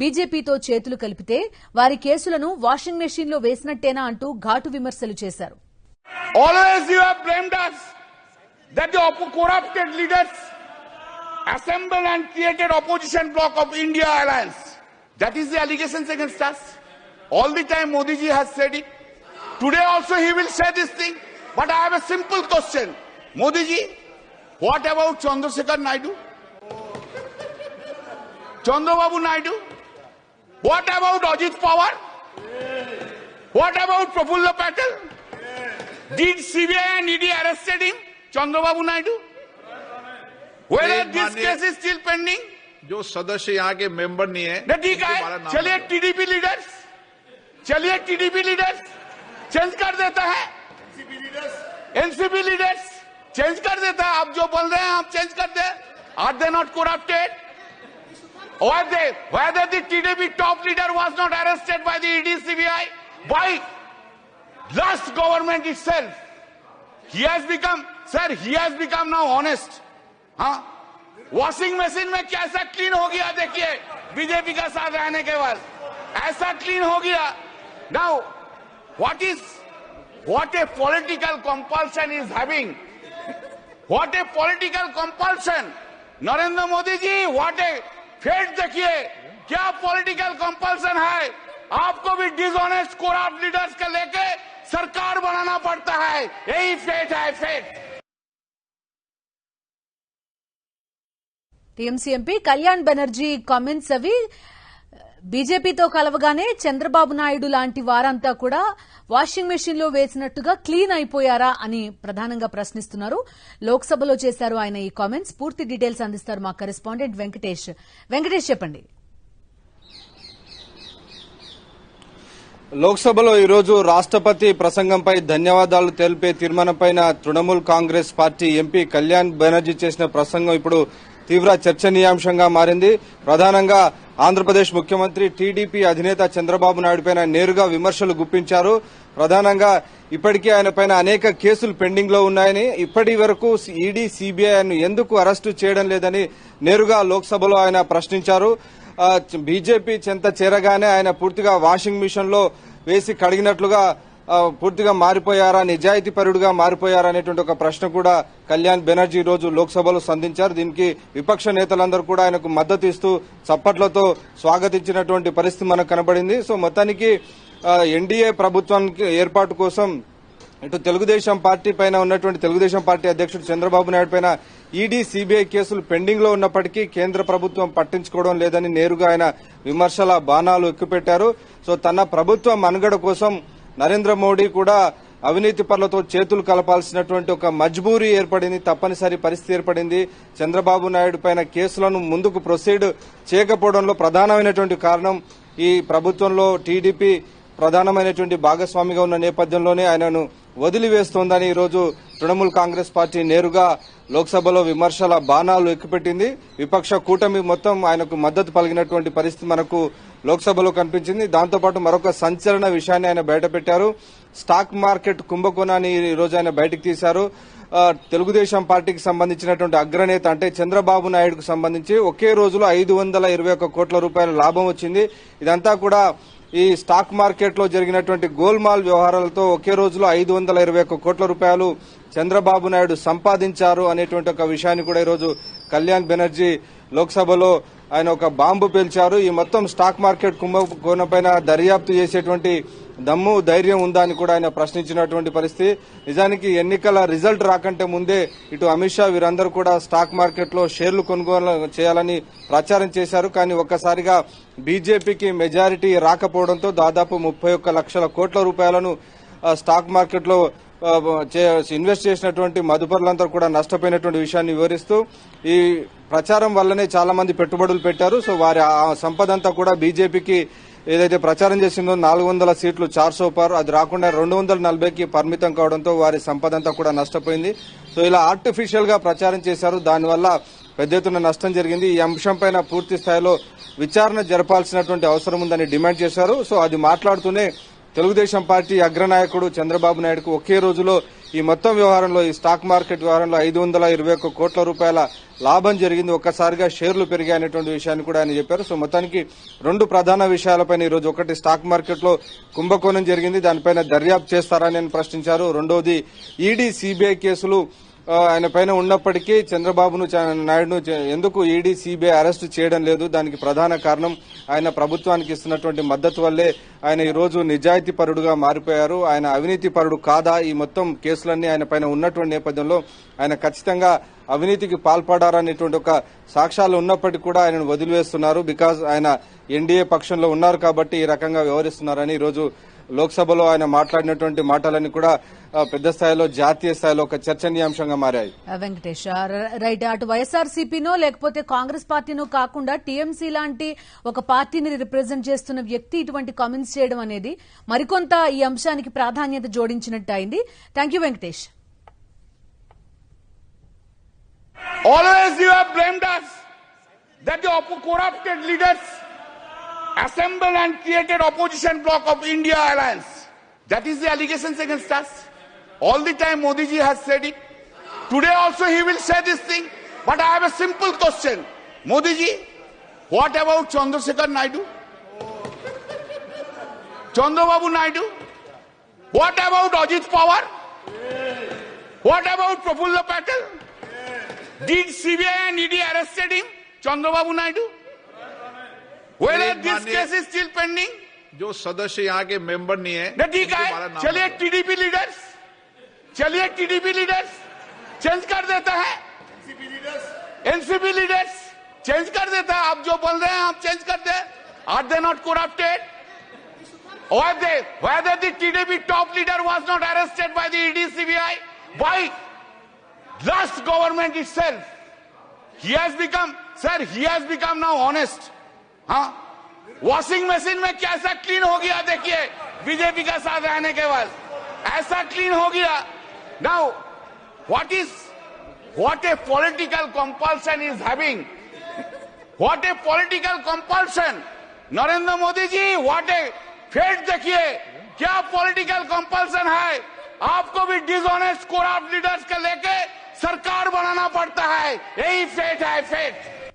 బీజేపీతో చేతులు కలిపితే వారి కేసులను వాషింగ్ మెషిన్లో వేసినట్టేనా అంటూ ఘాటు విమర్శలు చేశారు Always you have blamed us that the corrupted leaders assembled and created opposition bloc of India alliance. That is the allegations against us. All the time Modi ji has said it. Today also he will say this thing. But I have a simple question. Modi ji, what about Chandrasekhar Naidu? Chandrababu Naidu? What about Ajit Pawar? Yeah. What about Prafulla Patel? Yeah. Did CBI and ED arrested him, Chandrababu Naidu? Whether this case is still pending? जो सदस्य यहाँ के member नहीं है ठीक है चलिए TDP leaders चलिए टीडीपी लीडर्स चेंज कर देता है एनसीपी लीडर्स चेंज कर देता है आप जो बोल रहे हैं आप चेंज कर दे are they not corrupted Why they, whether the TDP top leader was not arrested by the ED CBI, by last government itself. He has become, sir, he has become now honest. हाँ washing machine में कैसा clean हो गया देखिए BJP का साथ रहने के बाद ऐसा क्लीन हो गया now what is what a political compulsion is having what a political compulsion Narendra Modi ji what a fate देखिए क्या पॉलिटिकल कंपल्सन है आपको भी डिसऑनेस्ट कोराप्ट लीडर्स के लेके सरकार बनाना पड़ता है यही फेट है fate TMC MP Kalyan Banerjee comments అవి బీజేపీతో కలవగానే చంద్రబాబు నాయుడు లాంటి వారంతా కూడా వాషింగ్ మెషిన్లో వేసినట్టుగా క్లీన్ అయిపోయారా అని ప్రధానంగా ప్రశ్నిస్తున్నారు. లోక్సభలో చేశారు ఆయన ఈ కామెంట్స్. పూర్తి డీటెయిల్స్ అందిస్తారు మా కరెస్పాండెంట్ వెంకటేష్. వెంకటేష్ చెప్పండి. లోక్సభలో ఈరోజు రాష్ట్రపతి ప్రసంగంపై ధన్యవాదాలు తెలిపే తీర్మానంపైన తృణమూల్ కాంగ్రెస్ పార్టీ ఎంపీ కళ్యాణ్ బెనర్జీ చేసిన ప్రసంగం ఇప్పుడు తీవ్ర చర్చనీయాంశంగా మారింది. ప్రధానంగా ఆంధ్రప్రదేశ్ ముఖ్యమంత్రి టీడీపీ అధినేత చంద్రబాబు నాయుడుపైన నేరుగా విమర్శలు గుప్పించారు. ప్రధానంగా ఇప్పటికే ఆయన పైన అనేక కేసులు పెండింగ్లో ఉన్నాయని ఇప్పటి వరకు ఈడీ సిబిఐ ఎందుకు అరెస్టు చేయడం లేదని నేరుగా లోక్సభలో ఆయన ప్రశ్నించారు. బీజేపీ చెంత చేరగానే ఆయన పూర్తిగా వాషింగ్ మిషన్లో వేసి కడిగినట్లుగా పూర్తిగా మారిపోయారా నిజాయితీ పరుడుగా మారిపోయారా అనేటువంటి ఒక ప్రశ్న కూడా కళ్యాణ్ బెనర్జీ ఈ రోజు లోక్సభలో సంధించారు. దీనికి విపక్ష నేతలందరూ కూడా ఆయనకు మద్దతు ఇస్తూ చప్పట్లతో స్వాగతించినటువంటి పరిస్థితి మనకు కనబడింది. సో మొత్తానికి ఎన్డీఏ ప్రభుత్వానికి ఏర్పాటు కోసం ఇటు తెలుగుదేశం పార్టీ పైన ఉన్నటువంటి తెలుగుదేశం పార్టీ అధ్యక్షుడు చంద్రబాబు నాయుడు పైన ఈడీ సీబీఐ కేసులు పెండింగ్లో ఉన్నప్పటికీ కేంద్ర ప్రభుత్వం పట్టించుకోవడం లేదని నేరుగా ఆయన విమర్శల బాణాలు ఎక్కుపెట్టారు. సో తన ప్రభుత్వ మనుగడ కోసం నరేంద్ర మోడీ కూడా అవినీతి పనులతో చేతులు కలపాల్సినటువంటి ఒక మజ్బూరీ ఏర్పడింది తప్పనిసరి పరిస్థితి ఏర్పడింది. చంద్రబాబు నాయుడు పైన కేసులను ముందుకు ప్రొసీడ్ చేయకపోవడంలో ప్రధానమైనటువంటి కారణం ఈ ప్రభుత్వంలో టీడీపీ ప్రధానమైనటువంటి భాగస్వామిగా ఉన్న నేపథ్యంలోనే ఆయనను వదిలివేస్తోందని ఈరోజు తృణమూల్ కాంగ్రెస్ పార్టీ నేరుగా లోక్సభలో విమర్శల బాణాలు ఎక్కుపెట్టింది. విపక్ష కూటమి మొత్తం ఆయనకు మద్దతు పలిగినటువంటి పరిస్థితి మనకు లోక్సభలో కనిపించింది. దాంతోపాటు మరొక సంచలన విషయాన్ని ఆయన బయటపెట్టారు. స్టాక్ మార్కెట్ కుంభకోణాన్ని ఈ రోజు ఆయన బయటకు తీశారు. తెలుగుదేశం పార్టీకి సంబంధించినటువంటి అగ్రనేత అంటే చంద్రబాబు నాయుడుకు సంబంధించి ఒకే రోజులో ఐదు వందల ఇరవై ఒక్క కోట్ల రూపాయల లాభం వచ్చింది. ఇదంతా కూడా ఈ స్టాక్ మార్కెట్లో జరిగినటువంటి గోల్మాల్ వ్యవహారాలతో ఒకే రోజులో ఐదు వందల ఇరవై ఒక్క కోట్ల రూపాయలు చంద్రబాబు నాయుడు సంపాదించారు అనేటువంటి ఒక విషయాన్ని కూడా ఈరోజు కళ్యాణ్ బెనర్జీ లోక్సభలో ఆయన ఒక బాంబు పేల్చారు. ఈ మొత్తం స్టాక్ మార్కెట్ కుంభకోణపైన దర్యాప్తు చేసేటువంటి దమ్ము ధైర్యం ఉందా అని కూడా ఆయన ప్రశ్నించినటువంటి పరిస్థితి. నిజానికి ఎన్నికల రిజల్ట్ రాకంటే ముందే ఇటు అమిత్ షా వీరందరూ కూడా స్టాక్ మార్కెట్లో షేర్లు కొనుగోలు చేయాలని ప్రచారం చేశారు. కానీ ఒక్కసారిగా బీజేపీకి మెజారిటీ రాకపోవడంతో దాదాపు ముప్పై ఒక్క లక్షల కోట్ల రూపాయలను స్టాక్ మార్కెట్లో చే- ఇన్వెస్ట్ చేసినటువంటి మదుపరులందరూ కూడా నష్టపోయినటువంటి విషయాన్ని వివరిస్తూ ఈ ప్రచారం వల్లనే చాలా మంది పెట్టుబడులు పెట్టారు. సో వారి ఆ సంపద అంతా కూడా బీజేపీకి ఏదైతే ప్రచారం చేసిందో నాలుగు వందల సీట్లు చార్ సోపార్. అది రాకుండా రెండు వందల నలభైకి పరిమితం కావడంతో వారి సంపద అంతా కూడా నష్టపోయింది. సో ఇలా ఆర్టిఫిషియల్గా ప్రచారం చేశారు. దానివల్ల పెద్ద ఎత్తున నష్టం జరిగింది. ఈ అంశంపైన పూర్తి స్థాయిలో విచారణ జరపాల్సినటువంటి అవసరం ఉందని డిమాండ్ చేశారు. సో అది మాట్లాడుతూనే తెలుగుదేశం పార్టీ అగ్రనాయకుడు చంద్రబాబు నాయుడుకు ఒకే రోజులో ఈ మొత్తం వ్యవహారంలో ఈ స్టాక్ మార్కెట్ వ్యవహారంలో ఐదు వందల ఇరవై ఒక్క కోట్ల రూపాయల లాభం జరిగింది. ఒక్కసారిగా షేర్లు పెరిగాయి అనేటువంటి విషయాన్ని కూడా ఆయన చెప్పారు. సో మొత్తానికి రెండు ప్రధాన విషయాలపైన ఈరోజు ఒకటి స్టాక్ మార్కెట్లో కుంభకోణం జరిగింది. దానిపైన దర్యాప్తు చేస్తారని ప్రశ్నించారు. రెండోది ఈడీ సిబిఐ కేసులు ఆయన పైన ఉన్నప్పటికీ చంద్రబాబును నాయుడును ఎందుకు ఈడీ సిబిఐ అరెస్ట్ చేయడం లేదు? దానికి ప్రధాన కారణం ఆయన ప్రభుత్వానికి ఇస్తున్నటువంటి మద్దతు వల్లే ఆయన ఈ రోజు నిజాయితీ పరుడుగా మారిపోయారు. ఆయన అవినీతి పరుడు కాదా? ఈ మొత్తం కేసులన్నీ ఆయన పైన ఉన్నటువంటి నేపథ్యంలో ఆయన ఖచ్చితంగా అవినీతికి పాల్పడారనేటువంటి ఒక సాక్ష్యాలు ఉన్నప్పటికీ కూడా ఆయనను వదిలివేస్తున్నారు. బికాజ్ ఆయన ఎన్డీఏ పక్షంలో ఉన్నారు కాబట్టి ఈ రకంగా వ్యవహరిస్తున్నారని ఈరోజు రోజు లోక్సభలో ఆయన మాట్లాడినటువంటి మాటలన్నీ కూడా పెద్ద స్థాయిలో జాతీయ స్థాయిలో ఒక చర్చనీయాంశంగా మారాయి. వెంకటేష్ రైట్ అటు వైఎస్ఆర్సీపీనో లేకపోతే కాంగ్రెస్ పార్టీనో కాకుండా టీఎంసీ లాంటి ఒక పార్టీని రిప్రజెంట్ చేస్తున్న వ్యక్తి ఇటువంటి కామెంట్స్ చేయడం అనేది మరికొంత ఈ అంశానికి ప్రాధాన్యత జోడించినట్టు అయింది. Thank you Venkatesh. Always you have blamed us that oppo- corrupted leaders. Assembled and created opposition bloc of India alliance. That is the allegations against us. All the time Modi ji has said it. Today also he will say this thing. But I have a simple question. Modi ji, what about Chandrasekhar Naidu? Chandrababu Naidu? What about Ajit Pawar? What about Prafulla Patel? Did CBI and ED arrested him, Chandrababu Naidu? This is still pending जो सदस्य यहाँ के member नहीं है ठीक है चलिए TDP leaders चलिए टीडीपी लीडर्स चेंज कर देता है। NCP leaders NCP leaders change कर देता है। आप जो बोल रहे हैं आप चेंज कर दे are they not corrupted they way the TDP top leader was not arrested by the ED CBI by last government is self he has become sir he has become now honest हाँ? Washing machine में कैसा clean हो गया? देखिए BJP का साथ रहने के बाद। ऐसा क्लीन हो गया। Now what is what a political compulsion is having what a political compulsion Narendra Modi ji what a fate देखिए। क्या पॉलिटिकल कंपल्सन है? आपको भी डिसऑनेस्ट कोराप्ट लीडर्स के लेके सरकार बनाना पड़ता है। यही फेट है फेट